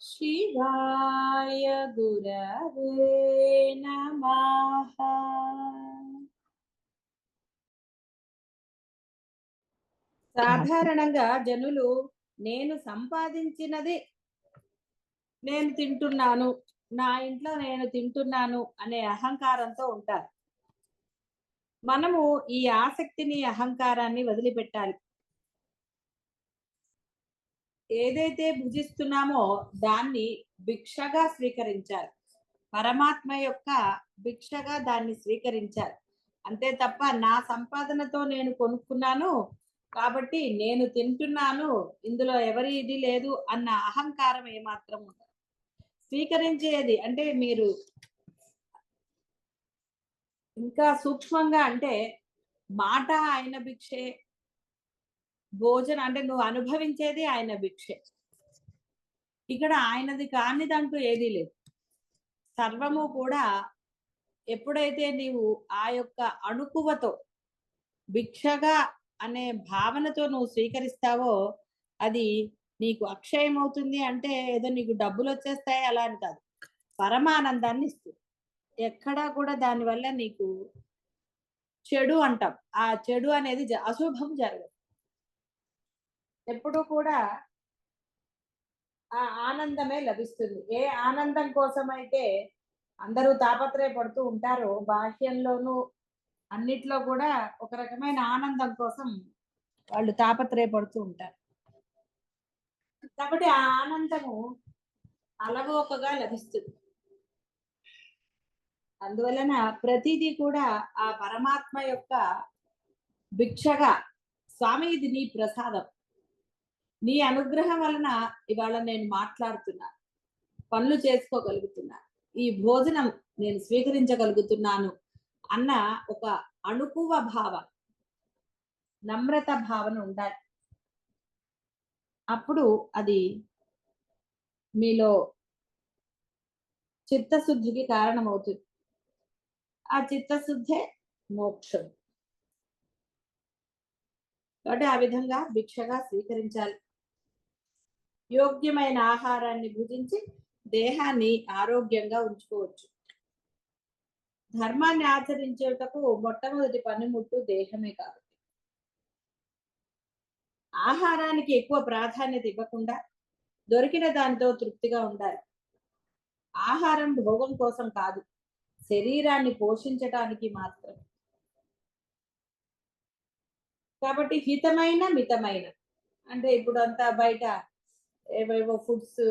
शिवाय गुरवे नमः సాధారణంగా జనులు నేను సంపాదించినది నేను తింటున్నాను నా ఇంట్లో నేను తింటున్నాను అనే అహంకారంతో ఉంటారు మనము ఈ ఆసక్తిని అహంకారాన్ని వదిలిపెట్టాలి ఏదైతే భుజిస్తున్నామో దాన్ని భిక్షగా స్వీకరించాలి. పరమాత్మ యొక్క భిక్షగా దాన్ని స్వీకరించాలి. అంతే తప్ప నా సంపాదనతో నేను కొనుక్కున్నాను కాబట్టి నేను తింటున్నాను ఇందులో ఎవరి ఇది లేదు అన్న అహంకారం ఏమాత్రం ఉండదు. స్వీకరించేది అంటే మీరు ఇంకా సూక్ష్మంగా అంటే మాట ఆయన భిక్షే భోజనం అంటే నువ్వు అనుభవించేది ఆయన భిక్షే. ఇక్కడ ఆయనది కానిదంటూ ఏదీ లేదు. సర్వము కూడా ఎప్పుడైతే నీవు ఆ యొక్క అణుకువతో భిక్షగా అనే భావనతో నువ్వు స్వీకరిస్తావో అది నీకు అక్షయం అవుతుంది అంటే ఏదో నీకు డబ్బులు వచ్చేస్తాయి అలా అని కాదు. పరమానందాన్ని ఇస్తుంది. ఎక్కడా కూడా దానివల్ల నీకు చెడు అంటాం. ఆ చెడు అనేది జ- అశుభం జరగదు. ఎప్పుడూ కూడా ఆ ఆనందమే లభిస్తుంది. ఏ ఆనందం కోసమైతే అందరూ తాపత్రయపడుతూ ఉంటారో బాహ్యంలోనూ అన్నిట్లో కూడా ఒక రకమైన ఆనందం కోసం వాళ్ళు తాపత్రయపడుతూ ఉంటారు. కాబట్టి ఆ ఆనందము అలవోకగా లభిస్తుంది. అందువలన ప్రతిదీ కూడా ఆ పరమాత్మ యొక్క భిక్షగా స్వామి ఇది నీ ప్రసాదం. నీ అనుగ్రహం వలన ఇవాళ నేను మాట్లాడుతున్నా. పనులు చేసుకోగలుగుతున్నా. ఈ భోజనం నేను స్వీకరించగలుగుతున్నాను అన్న ఒక అణుకువ భావం నమ్రత భావన ఉండాలి. అప్పుడు అది మీలో చిత్తశుద్ధికి కారణమవుతుంది. ఆ చిత్తశుద్ధే మోక్షం. కాబట్టి ఆ విధంగా భిక్షగా స్వీకరించాలి. యోగ్యమైన ఆహారాన్ని భుజించి దేహాన్ని ఆరోగ్యంగా ఉంచుకోవచ్చు. ధర్మాన్ని ఆచరించేటకు మొట్టమొదటి పనిముట్టు దేహమే కాబట్టి. ఆహారానికి ఎక్కువ ప్రాధాన్యత ఇవ్వకుండా దొరికిన దానితో తృప్తిగా ఉండాలి. ఆహారం భోగం కోసం కాదు శరీరాన్ని పోషించటానికి మాత్రం. కాబట్టి హితమైన మితమైన అంటే ఇప్పుడు అంతా బయట ఏవేవో ఫుడ్స్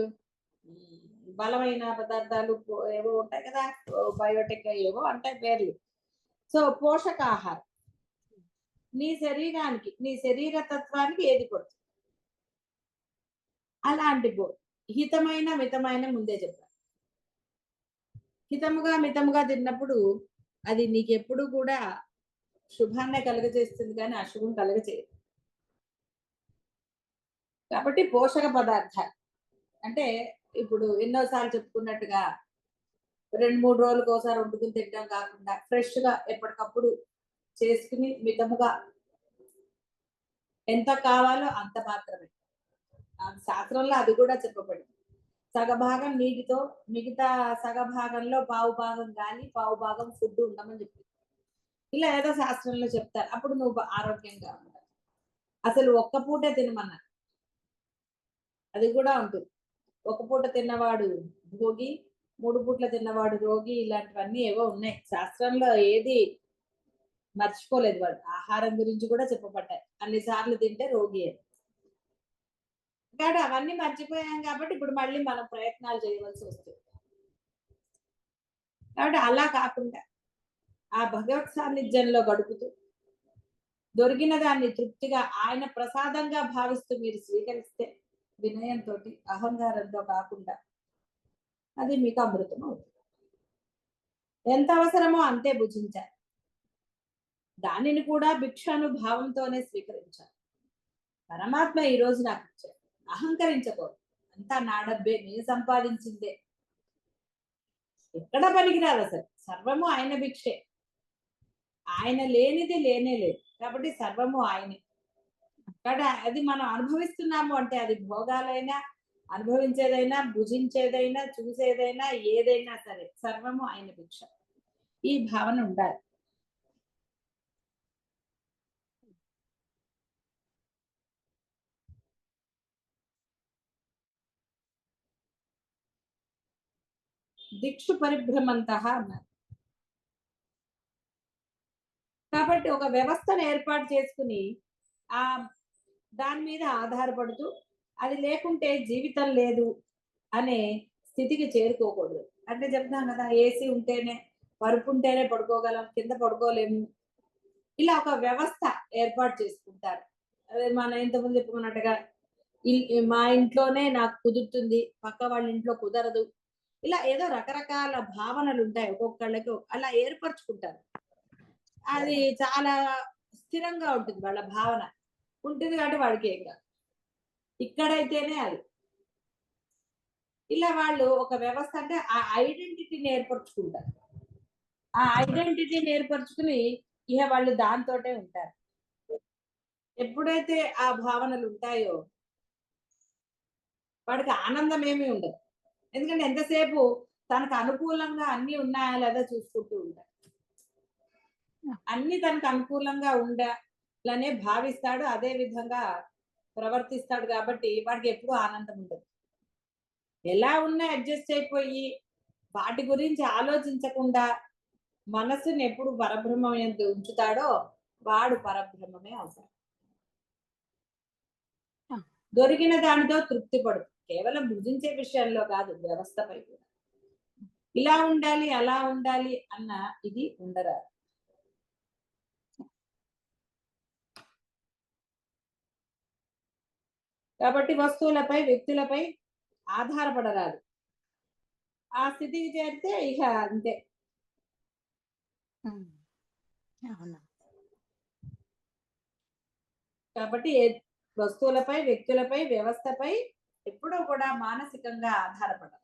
బలమైన పదార్థాలు ఏవో ఉంటాయి కదా బయోటెక్ ఏవో అంటాయి పేర్లు సో పోషకాహారం. నీ శరీరానికి నీ శరీర తత్వానికి ఏది కొడుతుంది అలాంటి బో హితమైన మితమైన ముందే చెప్పాను హితముగా మితముగా తిన్నప్పుడు అది నీకెప్పుడు కూడా శుభాన్నే కలుగజేస్తుంది కానీ అశుభం కలుగజేయదు కాబట్టి పోషక పదార్థాలు. అంటే ఇప్పుడు ఎన్నోసార్లు చెప్పుకున్నట్టుగా రెండు మూడు రోజులకు ఒకసారి వండుకుని తినడం కాకుండా ఫ్రెష్గా ఎప్పటికప్పుడు చేసుకుని మితముగా ఎంత కావాలో అంత మాత్రమే. శాస్త్రంలో అది కూడా చెప్పబడింది. సగభాగం నీటితో మిగతా సగభాగంలో పావు భాగం గాలి పావు భాగం ఫుడ్ ఉండమని చెప్పింది ఇలా ఏదో శాస్త్రంలో చెప్తారు. అప్పుడు నువ్వు ఆరోగ్యంగా ఉంటావు అసలు ఒక్క పూటే తినమన్నారు. అది కూడా ఉంటుంది. ఒక పూట తిన్నవాడు భోగి మూడు పూట్ల తిన్నవాడు రోగి ఇలాంటివన్నీ ఏవో ఉన్నాయి. శాస్త్రంలో ఏది మర్చిపోలేదు వాడు. ఆహారం గురించి కూడా చెప్పబడ్డాయి. అన్ని సార్లు తింటే రోగి అని. కాదు అవన్నీ మర్చిపోయాం కాబట్టి ఇప్పుడు మళ్ళీ మనం ప్రయత్నాలు చేయవలసి వస్తుంది. కాబట్టి అలా కాకుండా ఆ భగవత్ సాన్నిధ్యంలో గడుపుతూ దొరికిన దాన్ని తృప్తిగా ఆయన ప్రసాదంగా భావిస్తూ మీరు స్వీకరిస్తే వినయంతో అహంకారంతో కాకుండా అది మీకు అమృతం అవుతుంది ఎంత అవసరమో అంతే భుజించాలి. దానిని కూడా భిక్షానుభావంతోనే స్వీకరించాలి. పరమాత్మ ఈ రోజు నాకు ఇచ్చాడు. అహంకరించకూడదు. అంతా నా డబ్బే నేను సంపాదించిందే. ఎక్కడ పనికిరాదు అసలు. సర్వము ఆయన భిక్షే. ఆయన లేనిది లేనే లేదు. కాబట్టి సర్వము ఆయనే. అక్కడ అది మనం అనుభవిస్తున్నాము అంటే అది భోగాలైనా అనుభవించేదైనా భుజించేదైనా చూసేదైనా ఏదైనా సరే సర్వము ఆయన భిక్ష. ఈ భావన ఉండాలి. దిక్షు పరిభ్రమంత అన్నారు. కాబట్టి ఒక వ్యవస్థను ఏర్పాటు చేసుకుని ఆ దాని మీద ఆధారపడుతూ అది లేకుంటే జీవితం లేదు అనే స్థితికి చేరుకోకూడదు. అంటే చెప్తాం కదా ఏసీ ఉంటేనే పరుపు ఉంటేనే పడుకోగలం కింద పడుకోలేము. ఇలా ఒక వ్యవస్థ ఏర్పాటు చేసుకుంటారు. అదే మన ఇంతకుముందు చెప్పుకున్నట్టుగా మా ఇంట్లోనే నాకు కుదురుతుంది పక్క వాళ్ళ ఇంట్లో కుదరదు. ఇలా ఏదో రకరకాల భావనలు ఉంటాయి ఒక్కొక్కళ్ళకి అలా ఏర్పరచుకుంటారు. అది చాలా స్థిరంగా ఉంటుంది వాళ్ళ భావన. ఉంటుంది కాబట్టి వాడికి ఏం కాదు. ఇక్కడైతేనే అది. ఇలా వాళ్ళు ఒక వ్యవస్థ అంటే ఆ ఐడెంటిటీని ఏర్పరచుకుంటారు. ఆ ఐడెంటిటీని ఏర్పరచుకుని ఇక వాళ్ళు దాంతోటే ఉంటారు. ఎప్పుడైతే ఆ భావనలు ఉంటాయో వాడికి ఆనందం ఏమీ ఉండదు. ఎందుకంటే ఎంతసేపు తనకు అనుకూలంగా అన్ని ఉన్నాయా లేదా చూసుకుంటూ ఉంటాడు. అన్ని తనకు అనుకూలంగా ఉండాలనే భావిస్తాడు అదే విధంగా ప్రవర్తిస్తాడు కాబట్టి వాడికి ఎప్పుడూ ఆనందం ఉండదు. ఎలా ఉన్నా అడ్జస్ట్ అయిపోయి వాటి గురించి ఆలోచించకుండా మనసుని ఎప్పుడు పరబ్రహ్మం ఎందు ఉంచుతాడో వాడు పరబ్రహ్మమే అవుతాడు. దొరికిన దానితో తృప్తి పడు కేవలం భుజించే విషయంలో కాదు వ్యవస్థపై కూడా. ఇలా ఉండాలి అలా ఉండాలి అన్న ఇది ఉండరాదు. కాబట్టి వస్తువులపై వ్యక్తులపై ఆధారపడరాదు. ఆ స్థితికి చేరితే ఇక అంతే. కాబట్టి వస్తువులపై వ్యక్తులపై వ్యవస్థపై ఎప్పుడూ కూడా మానసికంగా ఆధారపడదు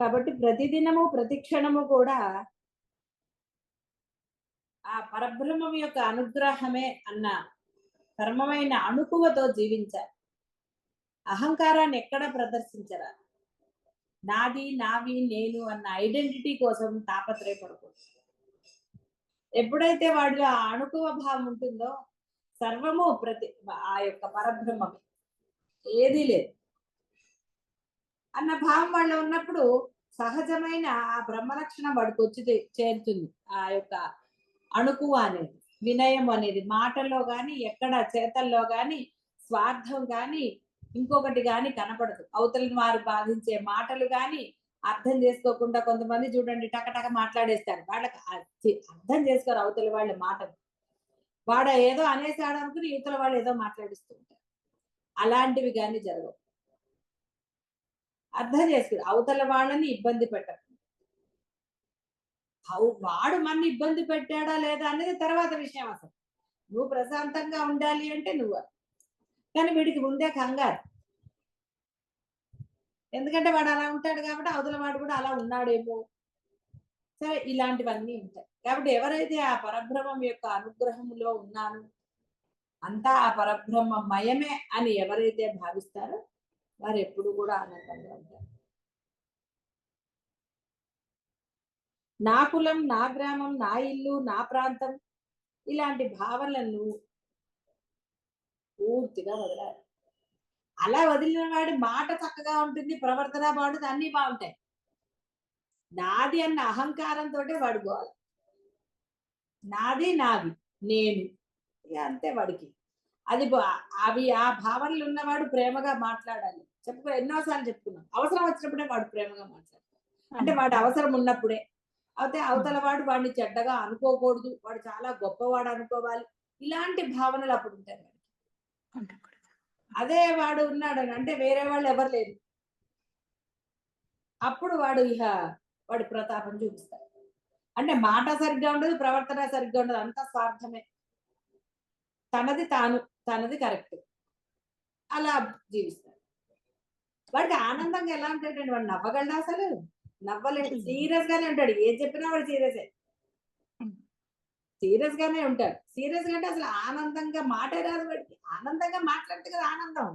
కాబట్టి ప్రతిదినము ప్రతి క్షణము కూడా ఆ పరబ్రహ్మం యొక్క అనుగ్రహమే అన్న పరమమైన అణుకువతో జీవించాలి. అహంకారాన్ని ఎక్కడ ప్రదర్శించరా నాది నావి నేను అన్న ఐడెంటిటీ కోసం తాపత్రయపడకూడదు. ఎప్పుడైతే వాడిలో ఆ అణుకువ భావం ఉంటుందో సర్వము ప్రతి ఆ యొక్క పరబ్రహ్మమే. ఏదీ లేదు. అన్న భావం వాళ్ళు ఉన్నప్పుడు సహజమైన ఆ బ్రహ్మలక్షణం వాడికి వచ్చి చేరుతుంది. ఆ యొక్క అణుకు అనేది వినయం అనేది మాటల్లో కానీ ఎక్కడ చేతల్లో కానీ స్వార్థం కానీ ఇంకొకటి కానీ కనపడదు. అవతలని వారు బాధించే మాటలు కానీ అర్థం చేసుకోకుండా కొంతమంది చూడండి టకటక మాట్లాడేస్తారు. వాళ్ళకి అర్థం చేసుకోరు అవతల వాళ్ళ మాటలు. వాడు ఏదో అనేసాడు అనుకుని ఇవతల వాళ్ళు ఏదో మాట్లాడిస్తూ ఉంటారు. అలాంటివి కానీ జరగవు. అర్థం చేసుకుని అవతల వాళ్ళని ఇబ్బంది పెట్టరు. వాడు మన ఇబ్బంది పెట్టాడా లేదా అనేది తర్వాత విషయం అసలు. నువ్వు ప్రశాంతంగా ఉండాలి అంటే నువ్వు. కానీ వీడికి ముందే కంగారు. ఎందుకంటే వాడు అలా ఉంటాడు కాబట్టి అవతల వాడు కూడా అలా ఉన్నాడేమో. సరే ఇలాంటివన్నీ ఉంటాయి. కాబట్టి ఎవరైతే ఆ పరబ్రహ్మం యొక్క అనుగ్రహంలో ఉన్నాను అంతా ఆ పరబ్రహ్మ మయమే అని ఎవరైతే భావిస్తారో వారు ఎప్పుడు కూడా ఆనందంగా ఉంటారు. నా కులం నా గ్రామం నా ఇల్లు నా ప్రాంతం ఇలాంటి భావనలను పూర్తిగా వదలాలి. అలా వదిలిన వాడి మాట చక్కగా ఉంటుంది ప్రవర్తన బాగుంటుంది అన్ని బాగుంటాయి. నాది అన్న అహంకారంతో వాడుకోవాలి. నాది నాది నేను అంతే వాడికి. అది అవి ఆ భావనలు ఉన్నవాడు ప్రేమగా మాట్లాడాలి. చెప్పుకో ఎన్నోసార్లు చెప్పుకున్నాం. అవసరం వచ్చినప్పుడే వాడు ప్రేమగా మాట్లాడాలి అంటే వాడు అవసరం ఉన్నప్పుడే అయితే అవతల వాడు వాడిని చెడ్డగా అనుకోకూడదు. వాడు చాలా గొప్పవాడు అనుకోవాలి. ఇలాంటి భావనలు అప్పుడు ఉంటాయి. ఉండకూడదు అదే వాడు ఉన్నాడు అంటే వేరే వాళ్ళు ఎవరు లేరు. అప్పుడు వాడు ఇహ వాడి ప్రతాపం చూపిస్తాడు. అంటే మాట సరిగ్గా ఉండదు ప్రవర్తన సరిగ్గా ఉండదు. అంతా స్వార్థమే. తనది తాను తనది కరెక్ట్. అలా జీవిస్తాడు. వాడికి ఆనందంగా ఎలా ఉంటాడండి? వాడు నవ్వగలడా అసలు? నవ్వలేడు సీరియస్ గానే ఉంటాడు. ఏం చెప్పినా వాడు సీరియసే సీరియస్ గానే ఉంటాడు. సీరియస్గా అంటే అసలు ఆనందంగా మాటే రాదు వాడికి. ఆనందంగా మాట్లాడితే కదా ఆనందం.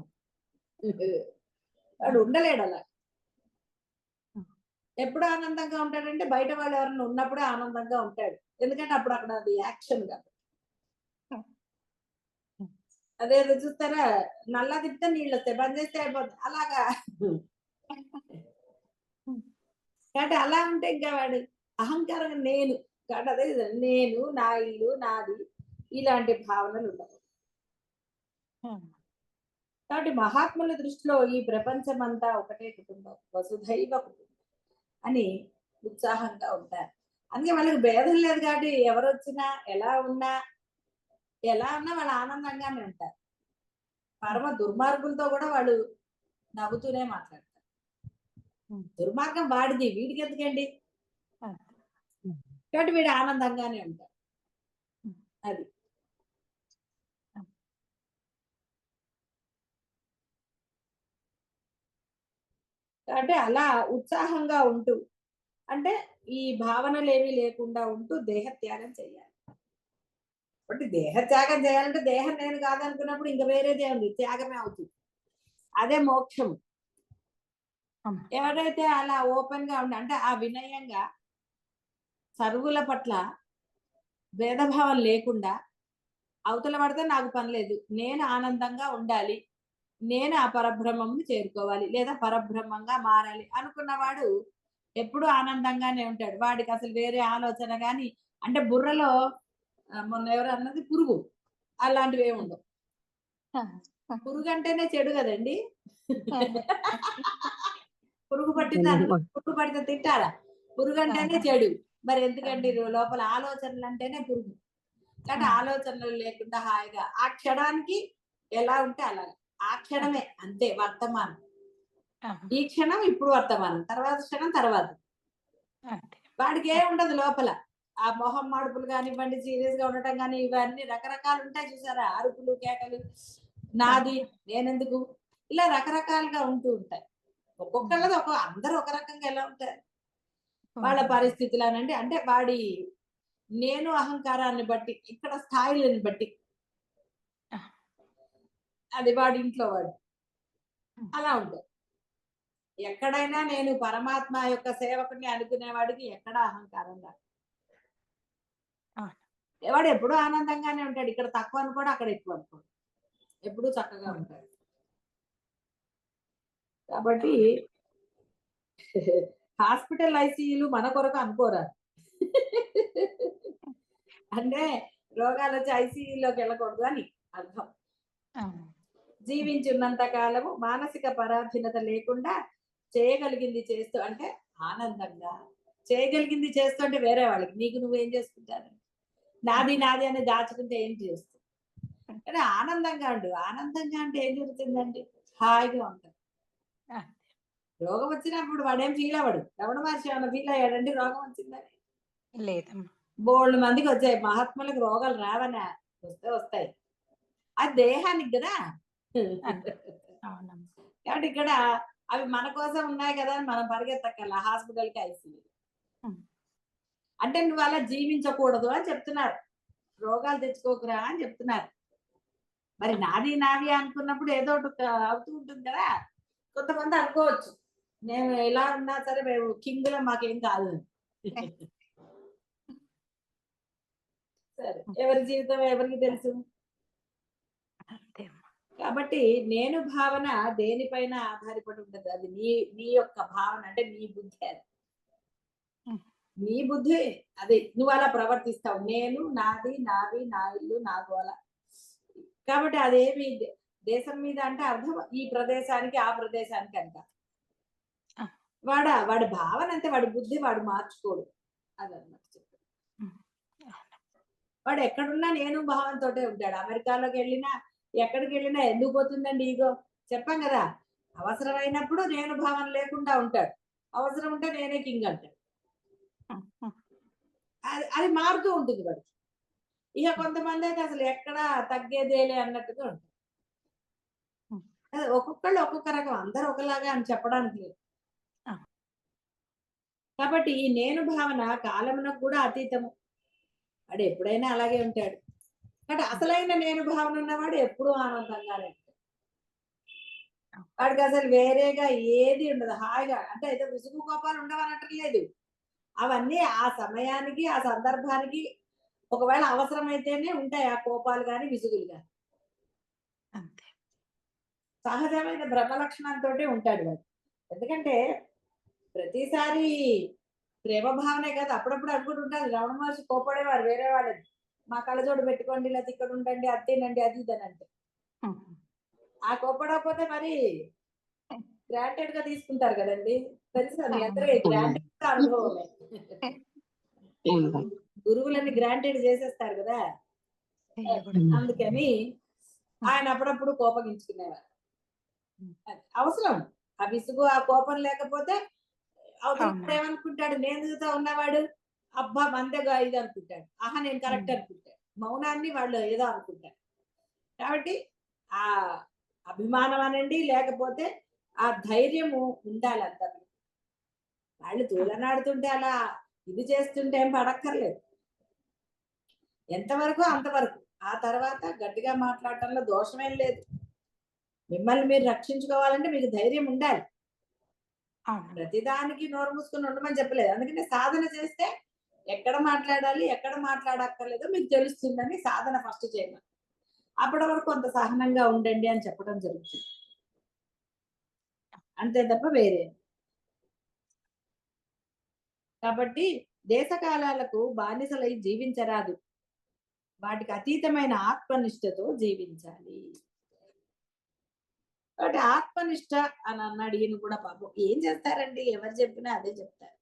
వాడు ఉండలేడు అలా. ఎప్పుడు ఆనందంగా ఉంటాడంటే బయట వాళ్ళు ఎవరైనా ఉన్నప్పుడే ఆనందంగా ఉంటాడు. ఎందుకంటే అప్పుడు అక్కడ అది యాక్షన్ కాబట్టి అదే చూస్తారా? నల్ల తిప్పితే నీళ్ళు వస్తాయి. బంద్ చేస్తే అయిపోతుంది అలాగా. కాబట్టి అలా ఉంటే ఇంకా వాడు అహంకారంగా నేను కాబట్టి అదే నేను నా ఇల్లు నాది ఇలాంటి భావనలు ఉండవు. కాబట్టి మహాత్ముల దృష్టిలో ఈ ప్రపంచమంతా ఒకటే కుటుంబం వసుధైవ కుటుంబం అని ఉత్సాహంగా ఉంటారు. అందుకే వాళ్ళకి భేదం లేదు కాబట్టి ఎవరు వచ్చినా ఎలా ఉన్నా ఎలా ఉన్నా వాళ్ళు ఆనందంగానే ఉంటారు. పరమ దుర్మార్గులతో కూడా వాళ్ళు నవ్వుతూనే మాట్లాడతారు. దుర్మార్గం వాడిది. వీడికి ఎందుకండి. కాబట్టి వీడు ఆనందంగానే ఉంటాడు. అది. అంటే అలా ఉత్సాహంగా ఉంటూ అంటే ఈ భావనలు ఏమీ లేకుండా ఉంటూ దేహత్యాగం చేయాలి కాబట్టి దేహత్యాగం చేయాలంటే దేహం నేను కాదనుకున్నప్పుడు ఇంకా వేరేదే ఉంది. త్యాగమే అవుతుంది. అదే మోక్షం. ఎవరైతే అలా ఓపెన్గా ఉండి అంటే ఆ వినయంగా సర్వుల పట్ల భేదభావం లేకుండా అవతల పడితే నాకు పని లేదు నేను ఆనందంగా ఉండాలి నేను ఆ పరబ్రహ్మంని చేరుకోవాలి లేదా పరబ్రహ్మంగా మారాలి అనుకున్నవాడు ఎప్పుడూ ఆనందంగానే ఉంటాడు. వాడికి అసలు వేరే ఆలోచన కానీ అంటే బుర్రలో మొన్న ఎవరు అన్నది పురుగు అలాంటివి ఏమి ఉండవు. పురుగు అంటేనే చెడు కదండి? పురుగు పట్టింది? అనుకో, పురుగు పడితే తింటారా? పురుగు అంటేనే చెడు. మరి ఎందుకండి? లోపల ఆలోచనలు అంటేనే పురుగు కానీ ఆలోచనలు లేకుండా హాయిగా ఆ క్షణానికి ఎలా ఉంటే అలా ఆ క్షణమే అంతే వర్తమానం. ఈ క్షణం ఇప్పుడు వర్తమానం. తర్వాత క్షణం తర్వాత. వాడికి ఏం ఉండదు లోపల. ఆ మొహం మాడుపులు కానివ్వండి సీరియస్గా ఉండటం కానీ ఇవన్నీ రకరకాలు ఉంటాయి చూసారా? అరుపులు కేకలు. నాది నేనెందుకు? ఇలా రకరకాలుగా ఉంటూ ఉంటాయి. ఒక్కొక్కళ్ళది ఒక అందరూ ఒక రకంగా ఎలా ఉంటారు? వాళ్ళ పరిస్థితులు అనండి అంటే వాడి నేను అహంకారాన్ని బట్టి ఇక్కడ స్థాయిలను బట్టి అది వాడి ఇంట్లో వాడు. అలా ఉంటుంది ఎక్కడైనా నేను పరమాత్మ యొక్క సేవకుని అనుకునేవాడికి ఎక్కడ అహంకారం రాదు. ఆ. వాడు ఎప్పుడూ ఆనందంగానే ఉంటాడు. ఇక్కడ తక్కువ అనుకోడు అక్కడ ఎక్కువ అనుకోడు. ఎప్పుడూ చక్కగా ఉంటాడు. కాబట్టి హాస్పిటల్ ఐసీయూలు మన కొరకు అనుకోరా. అంటే రోగాలు వచ్చి ఐసీయూలోకి వెళ్ళకూడదు అని అర్థం. జీవించున్నంత కాలము మానసిక పరాధీనత లేకుండా చేయగలిగింది చేస్తూ అంటే ఆనందంగా చేయగలిగింది చేస్తూ అంటే వేరే వాళ్ళకి నీకు నువ్వేం చేసుకుంటాను నాది నాది అని దాచుకుంటే ఏం చేస్తావు? కానీ ఆనందంగా ఉండు. ఆనందంగా అంటే ఏం జరుగుతుందండి హాయిగా ఉంటుంది. రోగం వచ్చినప్పుడు వాడేం ఫీల్ అవ్వడు. రమణ మహర్షి ఏమైనా ఫీల్ అయ్యాడండి రోగం వచ్చిందని? లేదమ్మా. బోల్డ్ మందికి వచ్చాయి. మహాత్ములకు రోగాలు రావనా? వస్తే వస్తాయి. అది దేహానికి కదా? కాబట్టి ఇక్కడ అవి మన కోసం ఉన్నాయి కదా అని మనం పరిగెత్తక్కల హాస్పిటల్కి ఐసీయూ. అంటే నువ్వు అలా జీవించకూడదు అని చెప్తున్నారు. రోగాలు తెచ్చుకోకురా అని చెప్తున్నారు. మరి నాది నాది అనుకున్నప్పుడు ఏదో ఒకటి అవుతూ ఉంటుంది కదా? కొంతమంది అనుకోవచ్చు. నేను ఎలా ఉన్నా సరే మేము కింగ్లో మాకేం కాదు. సరే ఎవరి జీవితం ఎవరికి తెలుసు? కాబట్టి నేను భావన దేనిపైన ఆధారపడి ఉండదు అది నీ నీ యొక్క భావన అంటే నీ బుద్ధి అది. నీ బుద్ధి అది. నువ్వు అలా ప్రవర్తిస్తావు. నేను నాది నావి నా ఇల్లు నా గోల. కాబట్టి అదేమి దేశం మీద అంటే అర్థం ఈ ప్రదేశానికి ఆ ప్రదేశానికి అంట. ఆ. వాడ వాడి భావన అంతే వాడి బుద్ధి వాడు మార్చుకోడు. అదన్నమాట చెప్పు ఉమ్. వాడు ఎక్కడున్నా నేను భావంతో ఉంటాడు. అమెరికాలోకి వెళ్ళినా ఎక్కడికి వెళ్ళినా ఎందుకు పోతుందండి ఈగో? చెప్పాం కదా. అవసరమైనప్పుడు నేను భావన లేకుండా ఉంటాడు. అవసరం ఉంటే నేనే కింగ్ అంటాడు. అది అది మారుతూ ఉంటుంది వాడికి. ఇక కొంతమంది అయితే అసలు ఎక్కడ తగ్గేదేలే అన్నట్టుగా ఉంటుంది ఒక్కొక్కళ్ళు ఒక్కొక్క రకం. అందరూ ఒకలాగా అని చెప్పడానికి లేదు. కాబట్టి ఈ నేను భావన కాలమునకు కూడా అతీతము. వాడు ఎప్పుడైనా అలాగే ఉంటాడు. కాబట్టి అసలైన నేను భావన ఉన్నవాడు ఎప్పుడూ ఆనందంగానే ఉంటాడు వాడికి అసలు వేరేగా ఏది ఉండదు. హాయిగా అంటే ఏదో విసుగు కోపాలు ఉండవనట్లేదు. అవన్నీ ఆ సమయానికి ఆ సందర్భానికి ఒకవేళ అవసరమైతేనే ఉంటాయి ఆ కోపాలు కానీ విసుగులు కానీ సహజమైన బ్రహ్మ లక్షణంతో ఉంటాడు వాడు. ఎందుకంటే ప్రతిసారి ప్రేమ భావనే కదా అప్పుడప్పుడు అనుకుంటుంటారు రమణ మహర్షి కోపడేవారు వేరే వాళ్ళని. మా కళ్ళజోడు పెట్టుకోండి లేకపోతే ఇక్కడ ఉండండి అది తినండి అది ఇదని అంటే. ఉమ్, ఆ కోపడకపోతే మరి గ్రాంటెడ్గా తీసుకుంటారు కదండి. తెలుసు? మీ అందరికీ గ్రాంటెడ్గా అనుభవమే. గురువులని గ్రాంటెడ్ చేసేస్తారు కదా. అందుకని ఆయన అప్పుడప్పుడు కోపగించుకునేవారు. అవసరం. ఆ విసుగు ఆ కోపం లేకపోతే. ఏమనుకుంటాడు? నేను ఉన్నవాడు? అబ్బా మందగా ఇది అనుకుంటాడు. ఆహా నేను కరెక్ట్. అనుకుంటాడు మౌనాన్ని వాళ్ళు ఏదో అనుకుంటారు. కాబట్టి ఆ అభిమానం అనండి లేకపోతే ఆ ధైర్యము ఉండాలి అందరు వాళ్ళు తూలనాడుతుంటే అలా ఇది చేస్తుంటే ఏం పడక్కర్లేదు. ఎంతవరకు అంతవరకు. ఆ తర్వాత గట్టిగా మాట్లాడటంలో దోషమేం లేదు. మిమ్మల్ని మీరు రక్షించుకోవాలంటే మీకు ధైర్యం ఉండాలి. ప్రతిదానికి నోరు మూసుకుని ఉండమని చెప్పలేదు. అందుకని సాధన చేస్తే ఎక్కడ మాట్లాడాలి ఎక్కడ మాట్లాడక్కర్లేదో మీకు తెలుస్తుందని సాధన ఫస్ట్ చేయాలి. అప్పటి వరకు కొంత సహనంగా ఉండండి అని చెప్పడం జరుగుతుంది. అంతే తప్ప వేరే. కాబట్టి దేశకాలాలకు బానిసలై జీవించరాదు. వాటికి అతీతమైన ఆత్మనిష్టతో జీవించాలి. కాబట్టి ఆత్మనిష్ట అని అన్నాడు ఈయన కూడా పాపం. ఏం చేస్తారండి? ఎవరు చెప్పినా అదే చెప్తారు.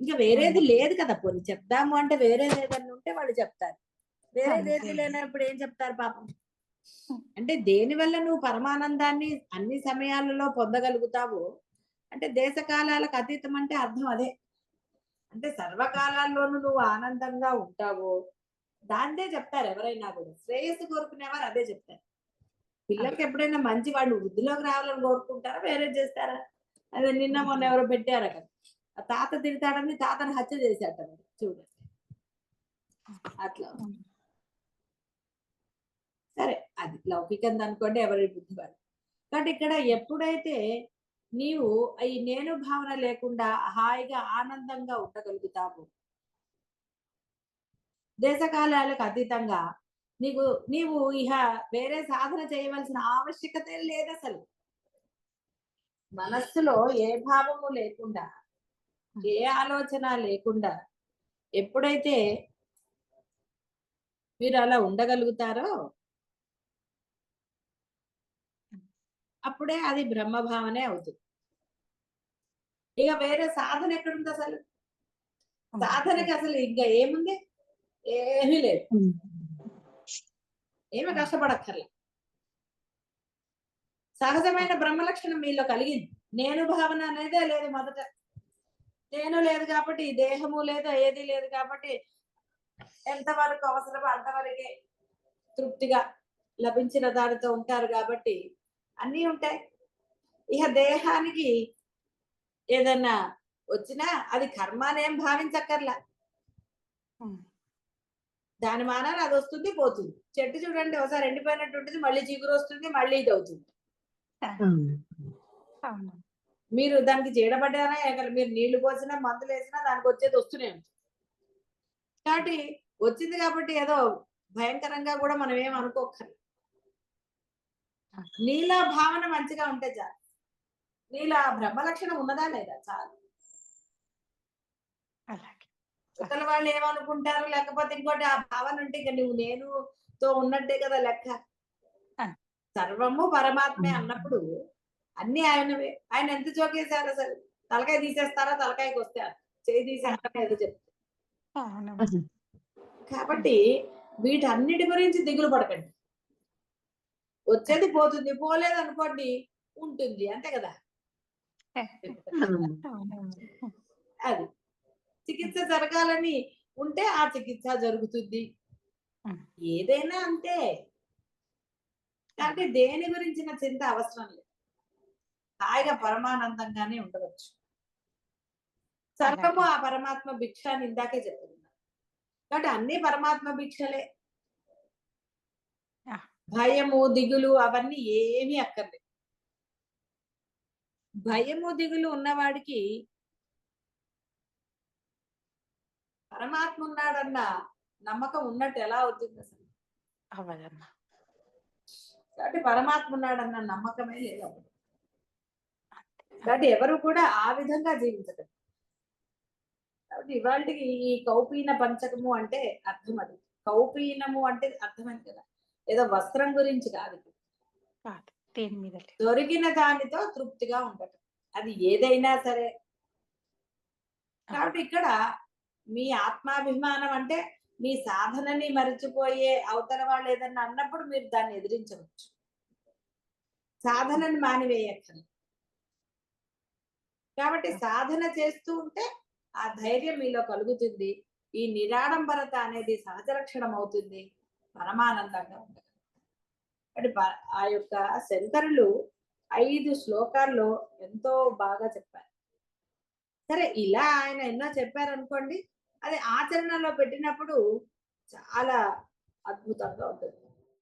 ఇంకా వేరేది లేదు కదా పోనీ. చెప్దాము అంటే వేరేది ఏదన్నా ఉంటే వాళ్ళు చెప్తారు. వేరేది ఏది అంతే. లేనప్పుడు ఏం చెప్తారు పాపం. అంటే దేని వల్ల నువ్వు పరమానందాన్ని అన్ని సమయాలలో పొందగలుగుతావో? అంటే దేశకాలాలకు అతీతం అంటే అర్థం అదే. అంటే సర్వకాలాల్లోనూ నువ్వు ఆనందంగా ఉంటావో? దాన్నే చెప్తారు ఎవరైనా కూడా. శ్రేయస్సు కోరుకునేవారు అదే చెప్తారు. పిల్లలకి ఎప్పుడైనా మంచి వాళ్ళు వృద్ధిలోకి రావాలని కోరుకుంటారా? వేరే చేస్తారా? అదే నిన్న మొన్న ఎవరో పెట్టారు అక్కడ ఆ తాత తిడతాడని తాతను హత్య చేశాట చూడండి. అట్లా. సరే అది లౌకికం అనుకోండి ఎవరి బుద్ధి వాళ్ళు. కాబట్టి ఇక్కడ ఎప్పుడైతే నీవు ఈ నేను భావన లేకుండా హాయిగా ఆనందంగా ఉండగలుగుతావు దేశకాలాలకు అతీతంగా నీకు నీవు ఇహ వేరే సాధన చేయవలసిన ఆవశ్యకత లేదు అసలు మనస్సులో ఏ భావము లేకుండా ఏ ఆలోచన లేకుండా ఎప్పుడైతే మీరు అలా ఉండగలుగుతారో అప్పుడే అది బ్రహ్మభావనే అవుతుంది. ఇక వేరే సాధన ఎక్కడుంది అసలు సాధనకి అసలు ఇంకా ఏముంది? ఏమీ లేదు. ఏమి కష్టపడక్కర్లే. సహజమైన బ్రహ్మ లక్షణం మీలో కలిగింది. నేను భావన అనేదే లేదు మొదట. నేను లేదు కాబట్టి దేహము లేదు ఏది లేదు కాబట్టి ఎంతవరకు అవసరమో అంతవరకే తృప్తిగా లభించిన దానితో ఉంటారు కాబట్టి అన్నీ ఉంటాయి. ఇక దేహానికి ఏదన్నా వచ్చినా అది కర్మానేం భావించక్కర్లా. ఉమ్. దాని మానాన అది వస్తుంది పోతుంది. చెట్టు చూడండి ఒకసారి ఎండిపోయినట్టు ఉంటుంది మళ్ళీ చిగురు వస్తుంది మళ్ళీ ఇది అవుతుంది. మీరు దానికి చీడపడ్డారా మీరు నీళ్ళు పోసినా మందులు వేసినా దానికి వచ్చేది వస్తూనే ఉంటుంది. కాబట్టి వచ్చింది కాబట్టి ఏదో భయంకరంగా కూడా మనం ఏం అనుకోకర్లేదు నీలా భావన మంచిగా ఉంటే చాలు. నీలా బ్రహ్మ లక్షణం ఉన్నదా లేదా? చాలు. ఇతర వాళ్ళు ఏమనుకుంటారు? లేకపోతే ఇంకోటి ఆ భావన ఉంటే ఇక నువ్వు నేను తో ఉన్నట్టే కదా లెక్క. సర్వము పరమాత్మే అన్నప్పుడు అన్ని ఆయనవే. ఆయన ఎంత జోకేశారు అసలు? తలకాయ తీసేస్తారా? తలకాయకి వస్తే చేయి తీసాక ఏదో చెప్తారు కాబట్టి వీటన్నిటి గురించి దిగులు పడకండి. వచ్చేది పోతుంది. పోలేదు అనుకోండి ఉంటుంది. అంతే కదా? అది. చికిత్స జరగాలని ఉంటే ఆ చికిత్స జరుగుతుంది. ఏదైనా అంతే. కాబట్టి దేని గురించిన చింత అవసరం లేదు. హాయిగా పరమానందంగానే ఉండవచ్చు. సర్వము ఆ పరమాత్మ భిక్ష అని ఇందాకే చెప్తున్నా. కాబట్టి అన్ని పరమాత్మ భిక్షలే. భయము దిగులు అవన్నీ ఏమీ అక్కర్లేదు. భయము దిగులు ఉన్నవాడికి పరమాత్మ ఉన్నాడన్న నమ్మకం ఉన్నట్టు ఎలా అవుతుంది అసలు? అవ్వదమ్మా. కాబట్టి పరమాత్మ ఉన్నాడన్న నమ్మకమే లేదు. కాబట్టి ఎవరు కూడా ఆ విధంగా జీవించదు కాబట్టి ఇవాళకి ఈ కౌపీన పంచకము అంటే అర్థం అది. కౌపీనము అంటే అర్థమైంది కదా. ఏదో వస్త్రం గురించి కాదు దేని మీద దొరికిన దానితో తృప్తిగా ఉండటం. అది ఏదైనా సరే. కాబట్టి ఇక్కడ మీ ఆత్మాభిమానం అంటే మీ సాధనని మరిచిపోయే అవతల వాళ్ళు ఏదన్నా అన్నప్పుడు మీరు దాన్ని ఎదిరించవచ్చు. సాధనని మానివేయక్కర్లేదు. కాబట్టి సాధన చేస్తూ ఉంటే ఆ ధైర్యం మీలో కలుగుతుంది. ఈ నిరాడంబరత అనేది సహజ లక్షణం అవుతుంది. పరమానందంగా ఉండదు అంటే ఆ యొక్క శంకరులు ఐదు శ్లోకాల్లో ఎంతో బాగా చెప్పారు. సరే ఇలా ఆయన ఎన్నో చెప్పారనుకోండి అది ఆచరణలో పెట్టినప్పుడు చాలా అద్భుతంగా ఉంటుంది.